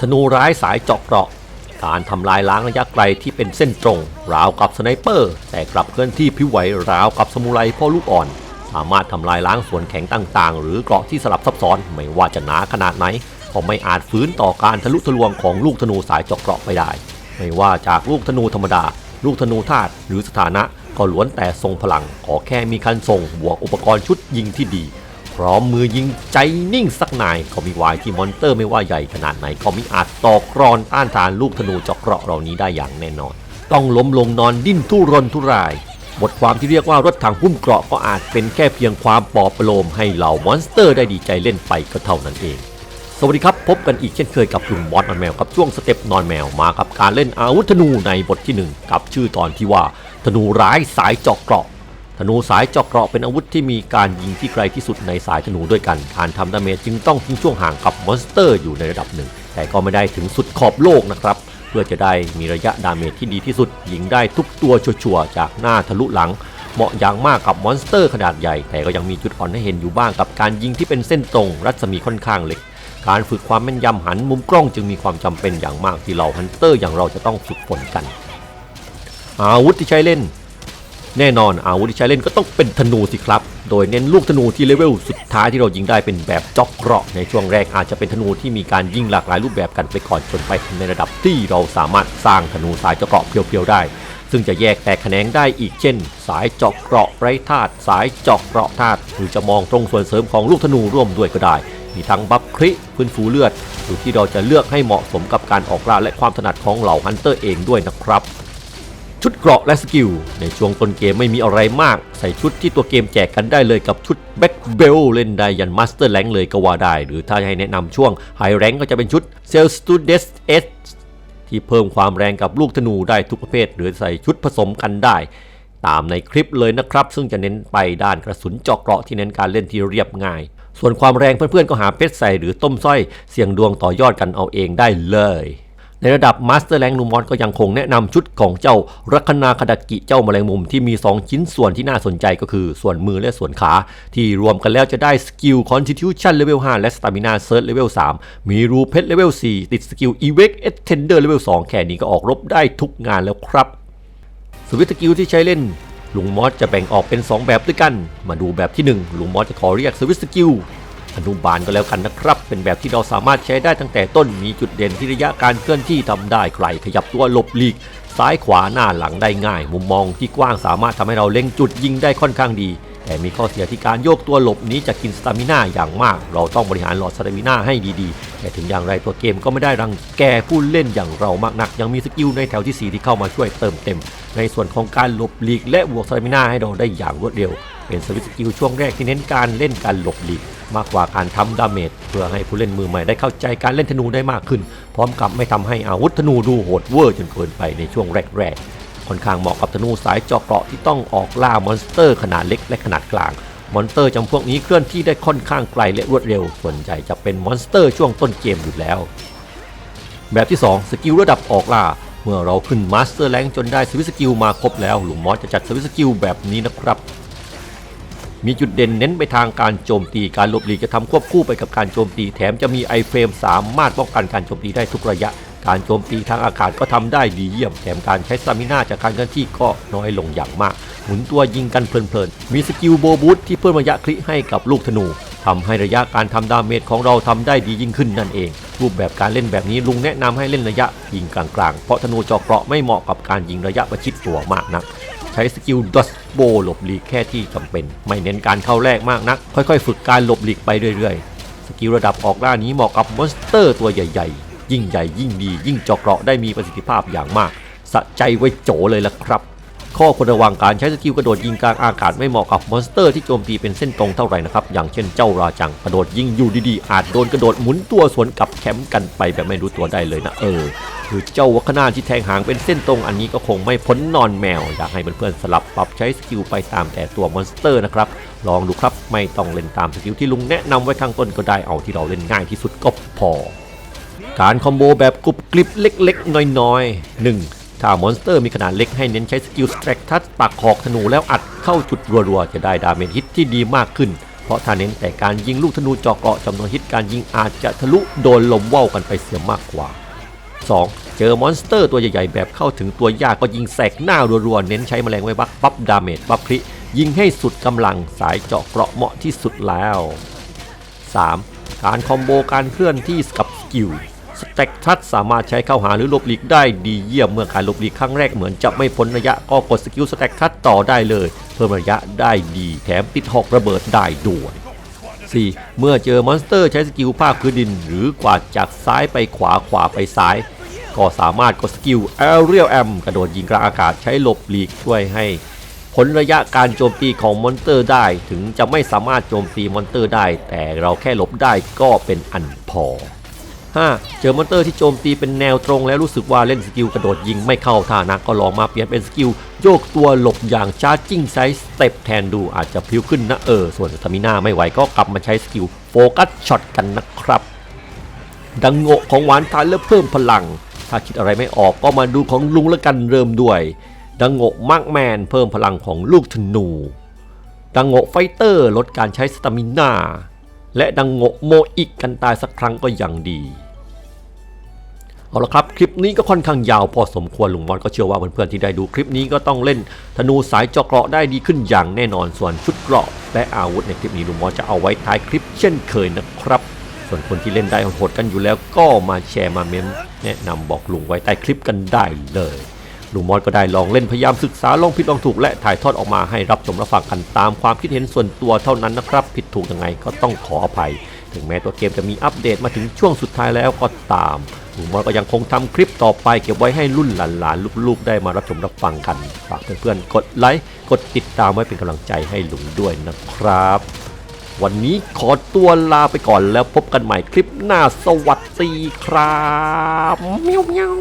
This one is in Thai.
ธนูร้ายสายเจาะเกราะ การทำลายล้างระยะไกลที่เป็นเส้นตรง ราวกับสไนเปอร์ แต่กลับเคลื่อนที่พิวไหวราวกับสมุไรพ่อลูกอ่อน สามารถทำลายล้างส่วนแข็งต่างๆ หรือเกราะที่สลับซับซ้อนไม่ว่าจะหนาขนาดไหนก็ไม่อาจฝืนต่อการทะลุทะลวงของลูกธนูสายเจาะเกราะไปได้ ไม่ว่าจากลูกธนูธรรมดา ลูกธนูธาตุหรือสถานะก็ล้วนแต่ทรงพลังขอแค่มีคันทรงบวกอุปกรณ์ชุดยิงที่ดี พร้อมมือยิงใจนิ่งสักนายก็มีวายที่มอนเตอร์ไม่ว่าใหญ่ขนาดไหนก็มิอาจตอกรอนต้านทานลูกธนูเจาะเกราะเหล่านี้ได้อย่างแน่นอน ต้องล้มลงนอนดิ้นทุรนทุราย บทความที่เรียกว่ารถถังหุ้มเกราะก็อาจเป็นแค่เพียงความปลอบประโลมให้เหล่ามอนสเตอร์ได้ดีใจเล่นไปก็เท่านั้นเอง สวัสดีครับ พบกันอีกเช่นเคยกับกลุ่มมอสนอนแมวกับช่วงสเต็ปนอนแมวมากับการเล่นอาวุธธนูในบทที่หนึ่งกับชื่อตอนที่ว่าธนูร้ายสายเจาะเกราะ ธนูสายเจาะเกราะเป็นอาวุธที่มีการยิงที่ไกลที่สุดในสายธนูด้วยกัน การทำดาเมจจึงต้องทิ้งช่วงห่างกับมอนสเตอร์อยู่ในระดับหนึ่ง แต่ก็ไม่ได้ถึงสุดขอบโลกนะครับ เพื่อจะได้มีระยะดาเมจที่ดีที่สุด ยิงได้ทุกตัวชัวร์ๆจากหน้าทะลุหลัง เหมาะอย่างมากกับมอนสเตอร์ขนาดใหญ่ แต่ก็ยังมีจุดอ่อนให้เห็นอยู่บ้างกับการยิงที่เป็นเส้นตรง รัศมีค่อนข้างเล็กการฝึกความแม่นยำหันมุมกล้องจึงมีความจำเป็นอย่างมากที่เราฮันเตอร์อย่างเราจะต้องฝึกฝนกัน อาวุธที่ใช้เล่น แน่นอนอาวุธที่ใช้เล่นก็ต้องเป็นธนูสิครับ โดยเน้นลูกธนูที่เลเวลสุดท้ายที่เรายิงได้เป็นแบบจ็อกเกราะ ในช่วงแรกอาจจะเป็นธนูที่มีการยิงหลากหลายรูปแบบกันไปก่อนจนไปในระดับที่เราสามารถสร้างธนูสายเจาะเกราะเพียวๆได้ ซึ่งจะแยกแตกแขนงได้อีกเช่น สายเจาะเกราะไร้ธาตุสายเจาะเกราะธาตุหรือจะมองตรงส่วนเสริมของลูกธนูร่วมด้วยก็ได้ มีทั้งบัฟคริพื้นฟูเลือดหรือที่เราจะเลือกให้เหมาะสมกับการออกล่าและความถนัดของเหล่าฮันเตอร์เองด้วยนะครับ ชุดเกราะและสกิล ในช่วงต้นเกมไม่มีอะไรมาก ใส่ชุดที่ตัวเกมแจกกันได้เลยกับชุดแบ็กเบลเล่นได้ยันมาสเตอร์แรงเลยก็ว่าได้ หรือถ้าให้แนะนำช่วงไฮแรงก็จะเป็นชุดเซลสตูเดสเอสที่เพิ่มความแรงกับลูกธนูได้ทุกประเภท หรือใส่ชุดผสมกันได้ ตามในคลิปเลยนะครับ ซึ่งจะเน้นไปด้านกระสุนเจาะเกราะที่เน้นการเล่นที่เรียบง่าย ส่วนความแรงเพื่อนๆก็หาเพชรใส่หรือต้มสร้อยเสี่ยงดวงต่อยอดกันเอาเองได้เลย ในระดับมาสเตอร์แรงนูมอนก็ยังคงแนะนำชุดของเจ้ารัคนาคาดากิเจ้าแมลงมุมที่มี 2 ชิ้นส่วนที่น่าสนใจก็คือส่วนมือและส่วนขา ที่รวมกันแล้วจะได้สกิล Constitution Level 5และ Stamina Surge Level 3มีรูเพชร Level 4ติดสกิล Evac Extender Level 2แค่นี้ก็ออกรบได้ทุกงานแล้วครับสวิตสกิลที่ใช้เล่นลุงมอสจะแบ่งออกเป็น 2 แบบด้วยกัน มาดูแบบที่ 1ลุงมอสจะขอเรียกสวิตสกิล อนุบาลก็แล้วกันนะครับ เป็นแบบที่เราสามารถใช้ได้ตั้งแต่ต้นมีจุดเด่นที่ระยะการเคลื่อนที่ทำได้ไกลขยับตัวหลบหลีก ซ้ายขวาหน้าหลังได้ง่าย มุมมองที่กว้างสามารถทำให้เราเล็งจุดยิงได้ค่อนข้างดี แต่มีข้อเสียที่การโยกตัวหลบนี้จะกินสตามิน่าอย่างมาก เราต้องบริหารหลอดสตามิน่าให้ดีๆ แต่ถึงอย่างไรตัวเกมก็ไม่ได้รังแกผู้เล่นอย่างเรามากนัก ยังมีสกิลในแถวที่ 4 ที่เข้ามาช่วยเติมเต็ม ในส่วนของการหลบหลีกและบวกสตามิน่าให้เราได้อย่างรวดเร็ว เป็นสวิตสกิลช่วงแรกที่เน้นการเล่นการหลบหลีกมากกว่าการทำดาเมจเพื่อให้ผู้เล่นมือใหม่ได้เข้าใจการเล่นธนูได้มากขึ้น พร้อมกับไม่ทำให้อาวุธธนูดูโหดเวอร์จนเกินไปในช่วงแรกๆค่อนข้างเหมาะกับธนูสายเจาะเกราะที่ต้องออกล่ามอนสเตอร์ขนาดเล็กและขนาดกลางมอนสเตอร์จำพวกนี้เคลื่อนที่ได้ค่อนข้างไกลและรวดเร็ว ส่วนใหญ่จะเป็นมอนสเตอร์ช่วงต้นเกมอยู่แล้ว แบบที่ 2 สกิลระดับออกล่า เมื่อเราขึ้นมาสเตอร์แรงจนได้สวิสกิลมาครบแล้วหลุมมอสจะจัดสวิสกิลแบบนี้นะครับ มีจุดเด่นเน้นไปทางการโจมตีการหลบหลีกจะทำควบคู่ไปกับการโจมตีแถมจะมีไอเฟรมสามารถป้องกันการโจมตีได้ทุกระยะ การโจมตีทางอากาศก็ทำได้ดีเยี่ยม แถมการใช้สตามิน่าจากการเคลื่อนที่ก็น้อยลงอย่างมาก หมุนตัวยิงกันเพลินๆ มีสกิลโบบูทที่เพิ่มระยะคลิให้กับลูกธนูทำให้ระยะการทำดาเมจของเราทำได้ดียิ่งขึ้นนั่นเอง รูปแบบการเล่นแบบนี้ลุงแนะนำให้เล่นระยะยิงกลางๆ เพราะธนูจาะเกราะไม่เหมาะกับการยิงระยะประชิดตัวมากนัก ใช้สกิลดัสโบหลบหลีกแค่ที่จำเป็น ไม่เน้นการเข้าแรกมากนัก ค่อยๆ ฝึกการหลบหลีกไปเรื่อยๆ สกิลระดับออกล่านี้เหมาะกับมอนสเตอร์ตัวใหญ่ๆ ยิ่งใหญ่ยิ่งดี ยิ่งจาะเกราะได้มีประสิทธิภาพอย่างมาก สะใจไว้โจเลยล่ะครับ ข้อควรระวังการใช้สกิลกระโดดยิงกลางอากาศไม่เหมาะกับมอนสเตอร์ที่โจมตีเป็นเส้นตรงเท่าไหร่นะครับ อย่างเช่นเจ้าราจังกระโดดยิงอยู่ดีๆ อาจโดนกระโดดหมุนตัวสวนกลับแคมป์กันไปแบบไม่รู้ตัวได้เลยนะเออหรือเจ้าวัคนาที่แทงหางเป็นเส้นตรงอันนี้ก็คงไม่พ้นนอนแมว อยากให้เพื่อนๆสลับปรับใช้สกิลไปตามแต่ตัวมอนสเตอร์นะครับ ลองดูครับไม่ต้องเล่นตามสกิลที่ลุงแนะนำไว้ข้างต้นก็ได้เอาที่เราเล่นง่ายที่สุดก็พอการคอมโบแบบกรุบกริบเล็กๆ น้อยๆ 1. ถ้ามอนสเตอร์มีขนาดเล็กให้เน้นใช้สกิลสแตรกทัชปักหอกธนูแล้วอัดเข้าจุดรัวๆ จะได้ดาเมจฮิตที่ดีมากขึ้น เพราะถ้าเน้นแต่การยิงลูกธนูเจาะเกราะจำนวนฮิตการยิงอาจจะทะลุโดนลมว่าวกันไปเสียมากกว่า 2. เจอมอนสเตอร์ตัวใหญ่ๆ แบบเข้าถึงตัวยากก็ยิงแสกหน้ารัวๆ เน้นใช้แมลงไว้บักบัฟดาเมจบัฟพริยิงให้สุดกำลังสายเจาะเกราะเหมาะที่สุดแล้ว 3. การคอมโบการเคลื่อนที่กับสกิล สแต็กทัชสามารถใช้เข้าหาหรือหลบหลีกได้ดีเยี่ยมเมื่อการหลบหลีกครั้งแรกเหมือนจะไม่พ้นระยะก็กดสกิลสแต็กทัชต่อได้เลย เพิ่มระยะได้ดีแถมติดหอกระเบิดได้ด้วย 4. เมื่อเจอมอนสเตอร์ใช้สกิลภาคพื้นดิน หรือกวาดจากซ้ายไปขวาขวาไปซ้าย ก็สามารถกดสกิล Aerial Am กระโดดยิงกลางอากาศใช้หลบหลีกช่วยให้ผลระยะการโจมตีของมอนสเตอร์ได้ ถึงจะไม่สามารถโจมตีมอนสเตอร์ได้ แต่เราแค่หลบได้ก็เป็นอันพอ 5. เจอมอนเตอร์ที่โจมตีเป็นแนวตรงแล้วรู้สึกว่าเล่นสกิลกระโดดยิงไม่เข้าท่านักก็ลองมาเปลี่ยนเป็นสกิลโยกตัวหลบอย่างชาร์จิ้งไซส์สเต็ปแทนดูอาจจะพิ้วขึ้นนะเออ ส่วนสตามิน่าไม่ไหวก็กลับมาใช้สกิลโฟกัสช็อตกันนะครับ ดังโงะของหวานทานแล้วเพิ่มพลัง ถ้าคิดอะไรไม่ออกก็มาดูของลุงแล้วกันเริ่มด้วย ดังโงะมาร์กแมนเพิ่มพลังของลูกธนู ดังโงะไฟเตอร์ลดการใช้สตามิน่าและดังโงะโมอิกกันตายสักครั้งก็ยังดี เอาละครับ คลิปนี้ก็ค่อนข้างยาวพอสมควรลุงมอนก็เชื่อว่าเพื่อนๆที่ได้ดูคลิปนี้ก็ต้องเล่นธนูสายเจาะเกราะได้ดีขึ้นอย่างแน่นอนส่วนชุดเกราะและอาวุธในคลิปนี้ลุงมอนจะเอาไว้ท้ายคลิปเช่นเคยนะครับ ส่วนคนที่เล่นได้โหดกันอยู่แล้วก็มาแชร์มาเมมแนะนำบอกลุงไว้ใต้คลิปกันได้เลยลุงมอนก็ได้ลองเล่นพยายามศึกษาลองผิดลองถูกและถ่ายทอดออกมาให้รับชมรับฟังกันตามความคิดเห็นส่วนตัวเท่านั้นนะครับ ผิดถูกยังไงก็ต้องขออภัย ถึงแม้ตัวเกมจะมีอัปเดตมาถึงช่วงสุดท้ายแล้วก็ตาม ลุงมอนก็ยังคงทำคลิปต่อไปเก็บไว้ให้รุ่นหลานๆลูกๆได้มารับชมรับฟังกันฝากเพื่อนๆกดไลค์กดติดตามไว้เป็นกำลังใจให้ลุงด้วยนะครับ วันนี้ขอตัวลาไปก่อนแล้วพบกันใหม่คลิปหน้าสวัสดีครับเมียวเมียว